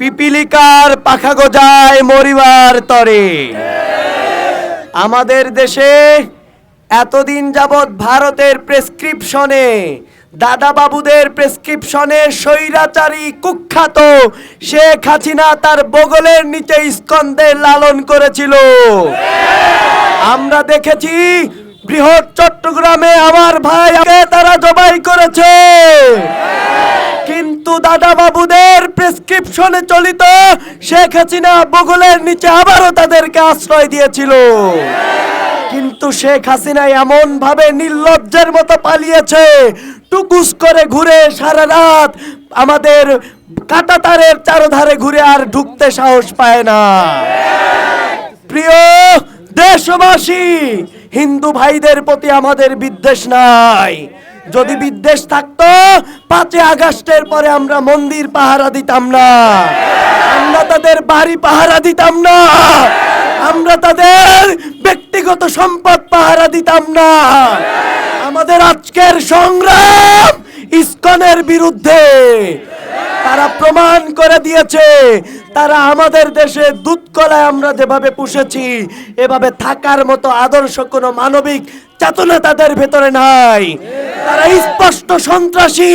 পিপিলিকার পাখা গজায় মরিবার তরে। আমাদের দেশে এতদিন যাবৎ ভারতের প্রেসক্রিপশনে দাদা বাবুদের প্রেসক্রিপশনে স্বৈরাচারী কুখ্যাত শেখ হাসিনা তার বগলের নিচে স্কন্দের লালন করেছিল। আমরা দেখেছি বৃহৎ চট্টগ্রামে আমার ভাইকে তারা জবাই করেছে। কিন্তু দাদা বাবুদের প্রেসক্রিপশনে চলিত শেখ হাসিনা বগলের নিচে আবারও তাদেরকে আশ্রয় দিয়েছিল। কিন্তু শেখ হাসিনা এমন ভাবে নির্লজ্জের মতো পালিয়েছে, টুকুস করে ঘুরে সারা রাত আমাদের কাটাতারের চারধারে ঘুরে আর ঢুকতে সাহস পায় না। প্রিয় দেশবাসী, হিন্দু ভাইদের প্রতি আমাদের বিদ্বেষ নাই। যদি বিদ্বেষ থাকতো পাঁচই আগস্টের পরে আমরা মন্দির পাহারা দিতাম না। আমরা তাদের বাড়ি পাহারা দিতাম না। আমরা তাদের ব্যক্তিগত সম্পদ পাহারা দিতাম না। আমাদের আজকের সংগ্রাম ইস্কনের বিরুদ্ধে। তারা প্রমাণ করে দিয়েছে, তারা আমাদের দেশে দুধ কলায় আমরা যেভাবে পুষেছি, এভাবে থাকার মতো আদর্শ কোনো মানবিক চেতনা তাদের ভেতরে নাই। তারা স্পষ্ট সন্ত্রাসী।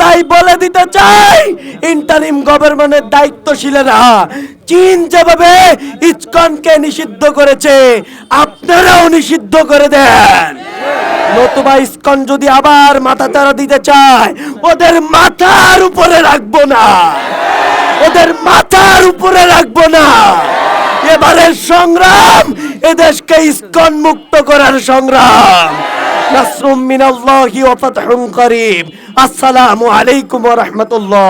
তাই বলে দিতে চাই ইন্টারিম গভর্নমেন্টের দায়িত্বশীলেরা চীন যেভাবে ইসকনকে নিষিদ্ধ করেছে, আপনারাও নিষিদ্ধ করে দেন। নতুবা ইস্কন যদি আবার মাথা তারা দিতে চায়, ওদের মাথার উপরে রাখব না। ওদের মাথার উপরে রাখব না। এবারের সংগ্রাম এদেশকে ইস্কন মুক্ত করার সংগ্রাম। نصر من الله وفتح قريب. السلام عليكم ورحمة الله.